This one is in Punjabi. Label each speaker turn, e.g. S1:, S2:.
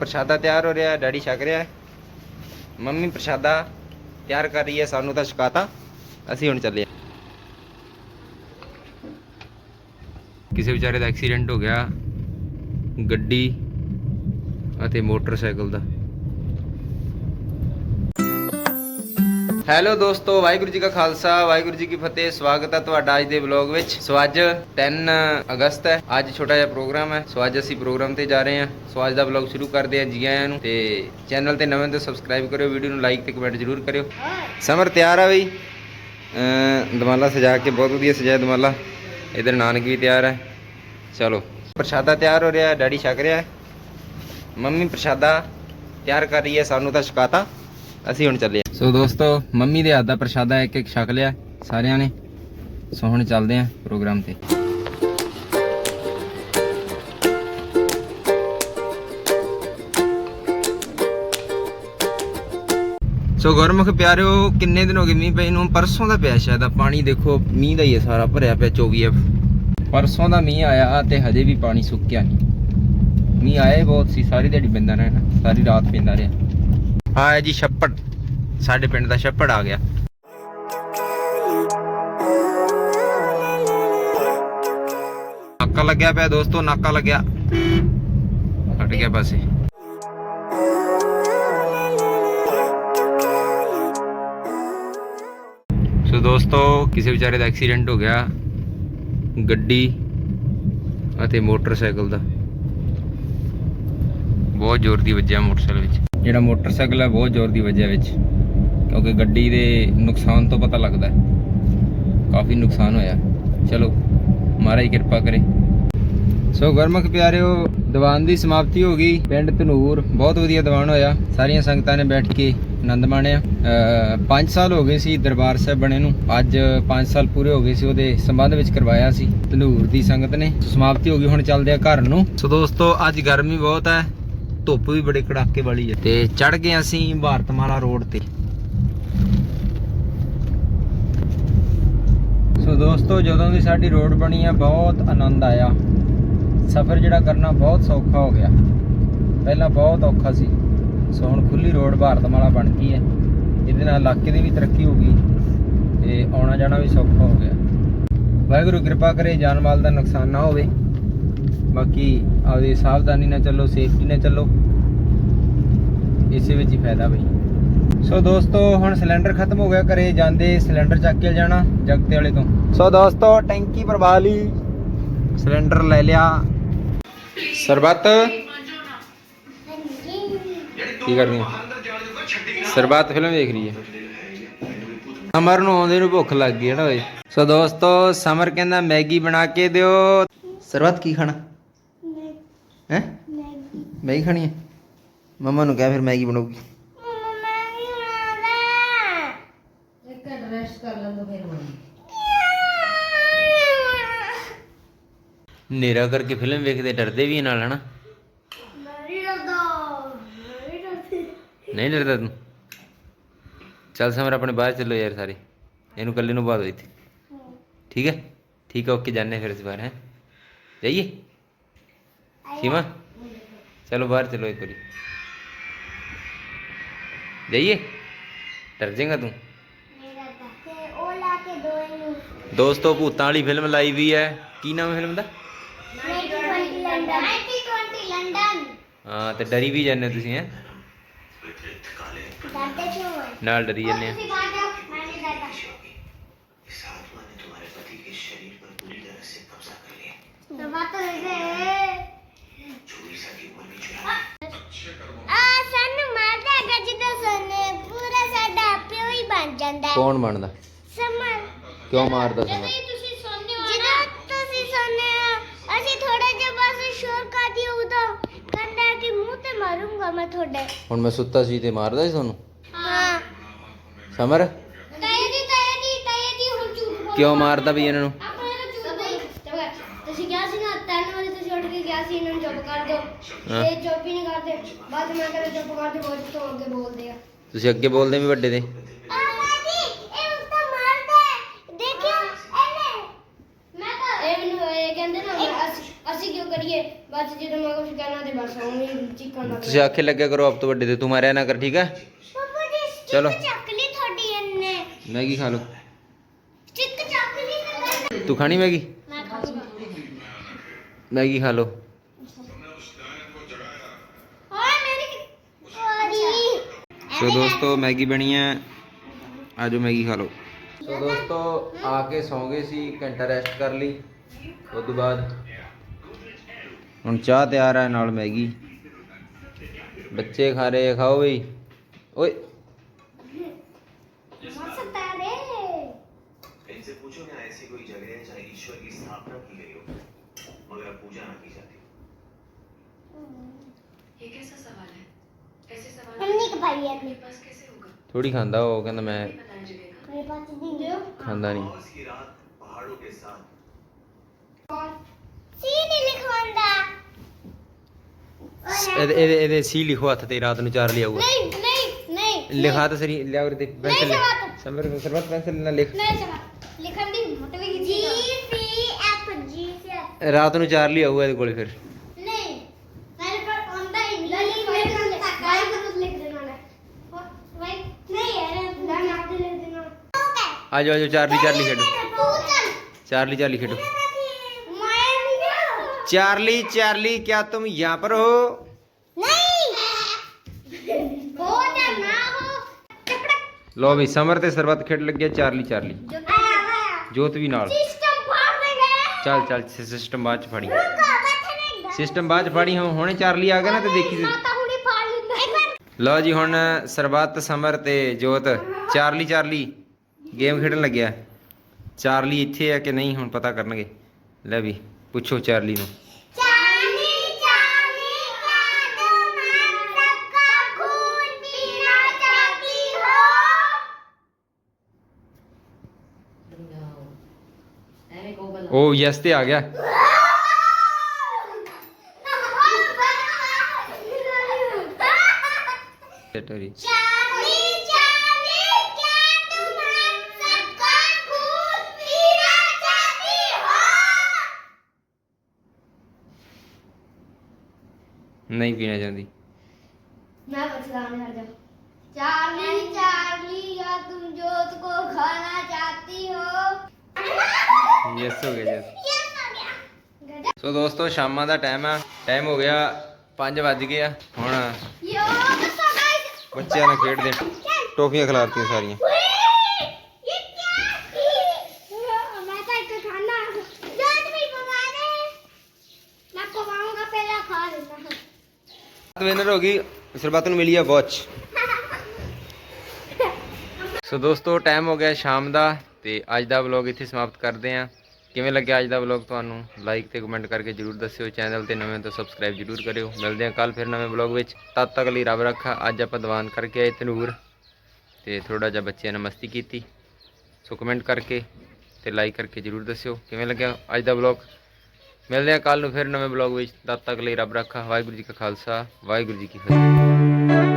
S1: ਪ੍ਰਸ਼ਾਦਾ ਤਿਆਰ ਹੋ ਰਿਹਾ, ਡੈਡੀ ਛਕ ਰਿਹਾ ਮੰਮੀ ਪ੍ਰਸ਼ਾਦਾ ਤਿਆਰ ਕਰ ਰਹੀ ਹੈ, ਸਾਨੂੰ ਤਾਂ ਛਕਾਤਾ। ਅਸੀਂ ਹੁਣ ਚੱਲੇ ਕਿਸੇ ਵਿਚਾਰੇ ਦਾ ਐਕਸੀਡੈਂਟ ਹੋ ਗਿਆ, ਗੱਡੀ ਅਤੇ ਮੋਟਰਸਾਈਕਲ ਦਾ। ਹੈਲੋ ਦੋਸਤੋ, ਵਾਹਿਗੁਰੂ ਜੀ ਕਾ ਖਾਲਸਾ, ਵਾਹਿਗੁਰੂ ਜੀ ਕੀ ਫਤਿਹ। ਸਵਾਗਤ ਹੈ ਤੁਹਾਡਾ ਅੱਜ ਦੇ ਵਲੌਗ ਵਿੱਚ। ਸੋ ਅੱਜ 3 ਅਗਸਤ ਹੈ। ਅੱਜ ਛੋਟਾ ਜਿਹਾ ਪ੍ਰੋਗਰਾਮ ਹੈ। ਸੋ ਅੱਜ ਅਸੀਂ ਪ੍ਰੋਗਰਾਮ ਤੇ ਜਾ ਰਹੇ ਹਾਂ। ਸੋ ਅੱਜ ਦਾ ਵਲੌਗ ਸ਼ੁਰੂ ਕਰਦੇ ਹਾਂ ਜੀ ਆਇਆਂ ਨੂੰ। ਤੇ ਚੈਨਲ ਤੇ ਨਵੇਂ ਤੋਂ ਸਬਸਕ੍ਰਾਈਬ ਕਰਿਓ, ਵੀਡੀਓ ਨੂੰ ਲਾਈਕ ਤੇ ਕਮੈਂਟ ਜ਼ਰੂਰ ਕਰਿਓ। ਸਮਰ, ਤਿਆਰ ਆ ਬਈ? ਅਮ ਦਮਾਲਾ ਸਜਾ ਕੇ, ਬਹੁਤ ਵਧੀਆ ਸਜਾਇਆ ਦਮਾਲਾ। ਇਧਰ ਨਾਨਕ ਵੀ ਤਿਆਰ ਹੈ। ਚਲੋ। ਪ੍ਰਸ਼ਾਦਾ ਤਿਆਰ ਹੋ ਰਿਹਾ, ਡੈਡੀ ਛਕ ਰਿਹਾ ਮੰਮੀ ਪ੍ਰਸ਼ਾਦਾ ਤਿਆਰ ਕਰ ਰਹੀ ਹੈ, ਸਾਨੂੰ ਤਾਂ ਸ਼ਿਕਾਤਾ ਅਸੀਂ ਹੁਣ ਚੱਲੇ ਸੋ ਦੋਸਤੋ, ਮੰਮੀ ਦੇ ਹੱਥ ਦਾ ਪ੍ਰਸ਼ਾਦਾ ਇੱਕ ਇੱਕ ਛਕ ਲਿਆ ਸਾਰਿਆਂ ਨੇ। ਸੋ ਹੁਣ ਚੱਲਦੇ ਆਂ ਪ੍ਰੋਗਰਾਮ ਤੇ। ਸੋ ਗੁਰਮੁਖ ਪਿਆਰਿਓ, ਕਿੰਨੇ ਦਿਨ ਹੋ ਗਏ ਮੀਂਹ ਪਏ ਨੂੰ? ਪਰਸੋਂ ਦਾ ਪਿਆ ਸ਼ਾਇਦ ਆ ਪਾਣੀ ਦੇਖੋ, ਮੀਂਹ ਦਾ ਹੀ ਹੈ ਸਾਰਾ, ਭਰਿਆ ਪਿਆ 24 ਐਫ। ਪਰਸੋਂ ਦਾ ਮੀਂਹ ਆਇਆ ਤੇ ਹਜੇ ਵੀ ਪਾਣੀ ਸੁੱਕਿਆ ਨਹੀਂ। ਮੀਂਹ ਆਇਆ ਬਹੁਤ ਸੀ, ਸਾਰੀ ਦਿਹਾੜੀ ਪੈਂਦਾ ਰਿਹਾ ਸਾਰੀ ਰਾਤ ਪੈਂਦਾ ਰਿਹਾ। ਆ ਜੀ ਛੱਪੜ। ਸਾਡੇ ਪਿੰਡ ਦਾ ਛੱਪੜ ਆ ਗਿਆ। ਨਾਕਾ ਲੱਗਿਆ ਪਿਆ ਦੋਸਤੋ, ਨਾਕਾ ਲੱਗਿਆ। ਹਟ ਗਿਆ ਪਾਸੇ। ਸੋ ਦੋਸਤੋ, ਕਿਸੇ ਵਿਚਾਰੇ ਦਾ ਐਕਸੀਡੈਂਟ ਹੋ ਗਿਆ, ਗੱਡੀ ਅਤੇ ਮੋਟਰਸਾਈਕਲ ਦਾ। ਬਹੁਤ ਜ਼ੋਰ ਦੀ ਵੱਜਿਆ ਮੋਟਰਸਾਈਕਲ ਵਿੱਚ। ਜਿਹੜਾ ਮੋਟਰਸਾਈਕਲ ਹੈ, ਬਹੁਤ ਜ਼ੋਰ ਦੀ ਵੱਜਿਆ ਵਿੱਚ। ਕਿਉਂਕਿ ਗੱਡੀ ਦੇ ਨੁਕਸਾਨ ਤੋਂ ਪਤਾ ਲੱਗਦਾ ਕਾਫੀ ਨੁਕਸਾਨ ਹੋਇਆ ਚਲੋ, ਮਹਾਰਾਜ ਕਿਰਪਾ ਕਰੇ। ਸੋ ਗੁਰਮੁਖ ਪਿਆਰਿਓ, ਦੀਵਾਨ ਦੀ ਸਮਾਪਤੀ ਹੋ ਗਈ। ਪਿੰਡ ਧਨੂਰ, ਬਹੁਤ ਵਧੀਆ ਦੀਵਾਨ ਹੋਇਆ। ਸਾਰੀਆਂ ਸੰਗਤਾਂ ਨੇ ਬੈਠ ਕੇ ਆਨੰਦ ਮਾਣਿਆ। 5 ਸਾਲ ਹੋ ਗਏ ਸੀ ਦਰਬਾਰ ਸਾਹਿਬ ਬਣੇ ਨੂੰ। ਅੱਜ 5 ਸਾਲ ਪੂਰੇ ਹੋ ਗਏ ਸੀ, ਉਹਦੇ ਸੰਬੰਧ ਵਿੱਚ ਕਰਵਾਇਆ ਸੀ ਧਨੂਰ ਦੀ ਸੰਗਤ ਨੇ। ਸਮਾਪਤੀ ਹੋ ਗਈ, ਹੁਣ ਚੱਲਦੇ ਆ ਘਰ ਨੂੰ। ਸੋ ਦੋਸਤੋ, ਅੱਜ ਗਰਮੀ ਬਹੁਤ ਹੈ, ਧੁੱਪ ਵੀ ਬੜੇ ਕੜਾਕੇ ਵਾਲੀ ਹੈ। ਤੇ ਚੜ ਗਏ ਅਸੀਂ ਭਾਰਤਮਾਲਾ ਰੋਡ ਤੇ। ਦੋਸਤੋ, ਜਦੋਂ ਦੀ ਸਾਡੀ ਰੋਡ ਬਣੀ ਆ, ਬਹੁਤ ਆਨੰਦ ਆਇਆ। ਸਫ਼ਰ ਜਿਹੜਾ ਕਰਨਾ ਬਹੁਤ ਸੌਖਾ ਹੋ ਗਿਆ। ਪਹਿਲਾਂ ਬਹੁਤ ਔਖਾ ਸੀ। ਸੋ ਹੁਣ ਖੁੱਲੀ ਰੋਡ ਭਾਰਤਮਾਲਾ ਬਣ ਗਈ ਹੈ। ਇਹਦੇ ਨਾਲ ਇਲਾਕੇ ਦੀ ਵੀ ਤਰੱਕੀ ਹੋ ਗਈ ਤੇ ਆਉਣਾ ਜਾਣਾ ਵੀ ਸੌਖਾ ਹੋ ਗਿਆ। ਵਾਹਿਗੁਰੂ ਕਿਰਪਾ ਕਰੇ, ਜਾਨ ਮਾਲ ਦਾ ਨੁਕਸਾਨ ਨਾ ਹੋਵੇ। ਬਾਕੀ ਆਪਦੀ ਸਾਵਧਾਨੀ ਨਾਲ ਚੱਲੋ ਸੇਫਟੀ ਨਾਲ ਚੱਲੋ। ਇਸੇ ਵਿੱਚ ਹੀ ਫਾਇਦਾ ਬਈ। ਸੋ ਦੋਸਤੋ ਹੁਣ ਸਿਲੰਡਰ ਖਤਮ ਹੋ ਗਿਆ ਘਰੇ ਜਾਂਦੇ ਸਿਲੰਡਰ ਚੱਕ ਕੇ ਜਾਣਾ ਜਗਤੇ ਵਾਲੇ ਤੋਂ। ਸੋ ਦੋਸਤੋ ਟੈਂਕੀ ਭਰਵਾ ਲਈ ਸਿਲੰਡਰ ਲੈ ਲਿਆ। ਸਰਬੱਤ। ਕੀ ਕਰ ਰਹੀ ਹੈ ਸਰਬੱਤ ਫਿਲਮ ਦੇਖ ਰਹੀ ਹੈ। ਸਮਰ ਨੂੰ ਆਉਂਦੇ ਨੂੰ ਭੁੱਖ ਲੱਗ ਗਈ ਹੈ ਨਾ ਓਏ। ਸੋ ਦੋਸਤੋ ਸਮਰ ਕਹਿੰਦਾ ਮੈਗੀ ਬਣਾ ਕੇ ਦਿਓ। ਸਰਬੱਤ ਕੀ ਖਾਣਾ? ਹੈ? ਮੈਗੀ। ਖਾਣੀ ਹੈ? ਮਮਾ ਨੂੰ ਕਹਿ ਫਿਰ ਮੈਗੀ ਬਣਾਉਗੀ
S2: ਇੱਕ ਰੈਸਟ ਕਰ ਲੈਂਦੋ ਫਿਰ ਬਣੀ
S1: ਨੇਰਾ ਕਰਕੇ ਫਿਲਮ ਵੇਖਦੇ ਡਰਦੇ ਵੀ ਨਾਲ ਹਨਾ? ਨਹੀਂ ਡਰਦਾ ਤੂੰ? ਚੱਲ ਸਮਰ ਆਪਣੇ ਬਾਹਰ ਚੱਲੋ ਯਾਰ ਸਾਰੇ। ਇਹਨੂੰ ਇਕੱਲੇ ਨੂੰ ਬਾਹਰ ਇੱਥੇ। ਠੀਕ ਹੈ? ਠੀਕ ਹੈ ਓਕੇ ਜਾਣੇ ਫਿਰ ਇਸ ਬਾਰ ਹੈ? ਜਾਈਏ? ਸੀਮਾ? ਚਲੋ ਬਾਹਰ ਚਲੋ ਇੱਕ ਵਾਰੀ। ਜਾਈਏ? ਡਰ ਜਾਏਗਾ ਤੂੰ? ਦੋਸਤੋ ਭੂਤਾਂ ਵਾਲੀ ਫਿਲਮ ਲਾਈ ਵੀ ਹੈ। ਕੀ ਨਾਮ ਹੈ ਫਿਲਮ ਦਾ? ਹਾਂ ਤੇ ਡਰੀ ਵੀ ਜਾਂਦੇ ਤੁਸੀਂ ਹੈ? ਨਾਲ ਡਰੀ ਜਾਂਦੇ ਆ
S3: ਸਾਨੂੰ ਮਾਰਦਾ ਹੈਗਾ ਜਿੱਦਾਂ ਸੋਨੇ ਪੂਰਾ ਸਾਡਾ ਪਿਓ ਹੀ। ਬਣ ਜਾਂਦਾ ਹੈ
S1: ਕੌਣ ਬਣਦਾ?
S3: ਸਮਰ।
S1: ਕਿਉਂ ਮਾਰਦਾ
S3: ਸੋਨੇ ਹੋ ਜਦੋਂ ਤੁਸੀਂ ਸੋਨੇ ਹੋ ਅਸੀਂ ਥੋੜਾ ਜਿਹਾ ਬਸ ਸ਼ੋਰ ਕਰਦੀ ਉਦੋਂ ਕਹਿੰਦਾ ਕਿ ਮੂੰਹ ਮਾਰੂੰਗਾ ਮੈਂ ਤੁਹਾਡੇ।
S1: ਹੁਣ ਮੈਂ ਸੁੱਤਾ ਸੀ ਤੇ ਮਾਰਦਾ ਸੀ ਤੁਹਾਨੂੰ?
S3: ਹਾਂ।
S1: ਸਮਰ?
S3: ਤਾਇਆ ਜੀ ਤਾਇਆ ਜੀ ਤਾਇਆ ਜੀ ਹੁਣ ਝੂਠ ਬੋਲ
S1: ਕਿਉਂ ਮਾਰਦਾ ਵੀ ਇਹਨਾਂ ਨੂੰ?
S3: ਝੂਠ ਬੋਲ ਤੁਸੀਂ ਕਿਹਾ ਸੀ ਨਾ ਤਿੰਨ ਵਜੇ ਤੁਸੀਂ ਉੱਠ ਕੇ ਕਿਹਾ ਸੀ ਇਹਨਾਂ ਨੂੰ ਚੁੱਪ ਕਰ ਦਿਓ।
S1: ਹਾਂ।
S3: ਤੇ ਚੁੱਪ ਹੀ ਨਹੀਂ ਕਰਦੇ। ਬਾਅਦ 'ਚ ਮੈਂ ਕਹਿੰਦਾ ਚੁੱਪ ਕਰ ਦਿਓ ਬਹੁਤ ਤੋਂ ਅੱਗੇ ਬੋਲਦੇ ਆ।
S1: ਤੁਸੀਂ ਅੱਗੇ ਬੋਲਦੇ ਵੀ ਵੱਡੇ ਦੇ।
S3: ਇਹ ਮੈਨੂੰ ਇਹ ਕਹਿੰਦੇ ਨਾ ਅਸੀਂ ਅਸੀਂ ਕਿਉਂ ਕਰੀਏ? ਬਾਅਦ 'ਚ
S2: ਜਦੋਂ ਮੈਂ ਕੁਝ ਕਹਿਣਾ ਤੇ ਬਸ ਉਹਨੇ ਚੀਕਾਂ ਲੱਗ
S1: ਤੁਸੀਂ ਆਖੇ ਲੱਗਿਆ ਕਰੋ ਆਪ ਤੋਂ ਵੱਡੇ ਤੇ ਤੂੰ ਮਾਰਿਆ ਨਾ ਕਰ ਠੀਕ ਹੈ?
S3: ਪਾਪਾ ਜੀ ਸਟਿੱਕ
S1: ਚਲੋ।
S3: ਚੱਕ ਲਈ ਤੁਹਾਡੀ ਇਹਨੇ।
S1: ਮੈਗੀ ਖਾ ਲਓ
S3: ਸਟਿੱਕ ਚੱਕ ਲਈ ਤੇ
S1: ਤੂੰ ਖਾਣੀ ਮੈਗੀ?
S3: ਮੈਂ ਖਾਊਂਗਾ
S1: ਮੈਗੀ ਖਾ ਲਓ
S3: ਓਏ ਮੇਰੀ
S1: ਸੋ ਦੋਸਤੋ ਮੈਗੀ ਬਣੀ ਹੈ। ਆਜੋ ਮੈਗੀ ਖਾ ਲਓ। ਸੋ ਦੋਸਤੋ ਆ ਕੇ ਸੌਂ ਗਏ ਸੀ ਘੰਟਾ ਰੈਸਟ ਕਰ ਲਈ। ਉਸ ਤੋਂ ਬਾਅਦ ਹੁਣ ਚਾਹ ਤਿਆਰ ਹੈ ਨਾਲ ਮੈਗੀ ਬੱਚੇ ਖਾ ਰਹੇ ਆ, ਖਾਓ ਬਈ ਓਏ
S3: मस्त रे
S4: इनसे पूछो ना ऐसी कोई जगह है जहाँ ईश्वर की स्थापना की गई हो मगर अब पूजा ना की जाती
S5: ये कैसा सवाल है ऐसे सवाल
S3: हमने के भाई है
S5: आपके पास कैसे होगा
S1: ਥੋੜੀ ਖਾਂਦਾ ਉਹ ਕਹਿੰਦਾ ਮੈਂ
S5: नहीं बताया जगह का
S3: मेरे पास दी दो
S1: ਖਾਂਦਾ ਨਹੀਂ
S4: मौज की रात पहाड़ों के साथ
S3: सीधी लिखवांदा
S1: ਇਹਦੇ ਇਹਦੇ ਇਹਦੇ ਸੀ ਲਿਖੋ ਹੱਥ ਤੇ ਰਾਤ ਨੂੰ ਚਾਰ ਲਿਆਊਗਾ
S3: नहीं नहीं नहीं
S1: ਲਿਖਾ ਤਾਂ ਸਰੀ ਲਿਆ ਉਰੇ ਤੇ ਪੈਨਸਲ
S3: ਸਰਬੱਤ।
S1: ਸਮਰ ਸਰਬਤ ਪੈਨਸਲ ਨਾਲ ਲਿਖ
S3: नहीं चला लिखन दी मोटे भी जी सी एफ जी से F।
S1: ਰਾਤ ਨੂੰ ਚਾਰ ਲਿਆਊਗਾ ਇਹਦੇ ਕੋਲੇ ਫਿਰ
S3: नहीं मेरे पर ऑन द लली मेरे को गाय को कुछ लिख देना है भाई नहीं यार ना ना लिख देना ओके
S1: ਆਜੋ ਆਜੋ ਚਾਰਲੀ ਚਾਰਲੀ ਖੇਡੋ
S3: तू चल
S1: चार्ली चार्ली खेलो
S3: मैं नहीं
S1: चार्ली चार्ली क्या तुम यहाँ पर हो
S3: नहीं हो या ना हो चपड़क
S1: लो भी समर ਤੇ ਸਰਬਤ ਖੇਡ ਲੱਗਿਆ ਚਾਰਲੀ ਚਾਰਲੀ
S3: जो आया आया
S1: ਜੋਤ ਵੀ ਨਾਲ
S3: सिस्टम फाड़ देंगे
S1: ਚੱਲ ਚੱਲ ਸਿਸਟਮ ਬਾਅਦ ਚ ਫੜੀ
S3: रुको बैठे नहीं
S1: ਸਿਸਟਮ ਬਾਅਦ ਚ ਫੜੀ ਹੁਣ ਹੁਣੇ ਚਾਰਲੀ ਆ ਗਿਆ ਨਾ ਤੇ ਦੇਖੀ ਸੀ।
S3: माता हुडी फाड़ लेंगे एक बार
S1: ਲਓ ਜੀ ਹੁਣ ਸਰਬਤ ਸਮਰ ਤੇ ਜੋਤ ਚਾਰਲੀ ਚਾਰਲੀ ਗੇਮ ਖੇਡਣ ਲੱਗਿਆ ਚਾਰਲੀ ਇੱਥੇ ਆ ਕਿ ਨਹੀਂ ਹੁਣ ਪਤਾ ਕਰਨਗੇ ਲੈ ਵੀ
S3: પૂછો ચાર્લીનું ओ यस ते आ गया। चटरी
S1: ਨਹੀਂ ਪੀਣਾ ਚਾਹੁੰਦੀ
S2: मैं बस गाने हट जा चार्ली चार्ली या तुम जोत को खाना चाहती हो
S1: ਯੈਸ ਹੋ ਗਿਆ ਯੈਸ
S3: ये हो गया
S1: ਸੋ ਦੋਸਤੋ ਸ਼ਾਮਾਂ ਦਾ ਟਾਈਮ ਆ ਟਾਈਮ ਹੋ ਗਿਆ 5 ਵੱਜ ਗਏ ਆ ਹੁਣ
S3: यो बस गाइस
S1: ਬੱਚਿਆਂ ਨਾਲ ਖੇਡਦੇ ਟੋਫੀਆਂ ਖਿਲਾਰਤੀਆਂ ਸਾਰੀਆਂ ਵਿਨਰ ਹੋ ਗਈ ਨੂੰ ਮਿਲੀ ਆ ਵਾਚ ਸੋ ਦੋਸਤੋ ਟਾਈਮ ਹੋ ਗਿਆ ਸ਼ਾਮ ਦਾ ਤੇ ਅੱਜ ਦਾ ਵਲੌਗ ਇੱਥੇ ਸਮਾਪਤ ਕਰਦੇ ਹਾਂ। ਕਿਵੇਂ ਲੱਗਿਆ ਅੱਜ ਦਾ ਵਲੌਗ ਤੁਹਾਨੂੰ? ਲਾਈਕ ਤੇ ਕਮੈਂਟ ਕਰਕੇ ਜਰੂਰ ਦੱਸਿਓ। ਚੈਨਲ ਤੇ ਨਵੇਂ ਤਾਂ ਸਬਸਕ੍ਰਾਈਬ ਜਰੂਰ ਕਰਿਓ। ਮਿਲਦੇ ਹਾਂ ਕੱਲ ਫਿਰ ਨਵੇਂ ਵਲੌਗ ਵਿੱਚ। ਤਦ ਤੱਕ ਲਈ ਰੱਬ ਰੱਖਾ, ਅੱਜ ਆਪਾਂ ਦੀਵਾਨ ਕਰਕੇ ਆਏ ਤਨੂਰ। ਤੇ ਥੋੜਾ ਜਿਹਾ ਬੱਚਿਆਂ ਨੇ ਮਸਤੀ ਕੀਤੀ। ਸੋ ਕਮੈਂਟ ਕਰਕੇ ਤੇ ਲਾਈਕ ਕਰਕੇ ਜਰੂਰ ਦੱਸਿਓ। ਕਿਵੇਂ ਲੱਗਿਆ ਅੱਜ ਦਾ ਵਲੌਗ ਮਿਲਦੇ ਹਾਂ ਕੱਲ ਨੂੰ ਫਿਰ ਨਵੇਂ ਵਲੌਗ ਵਿੱਚ। ਤਦ ਤੱਕ ਲਈ ਰੱਬ ਰੱਖਾ। ਵਾਹਿਗੁਰੂ ਜੀ ਕਾ ਖਾਲਸਾ। ਵਾਹਿਗੁਰੂ ਜੀ ਕੀ ਫਤਿਹ।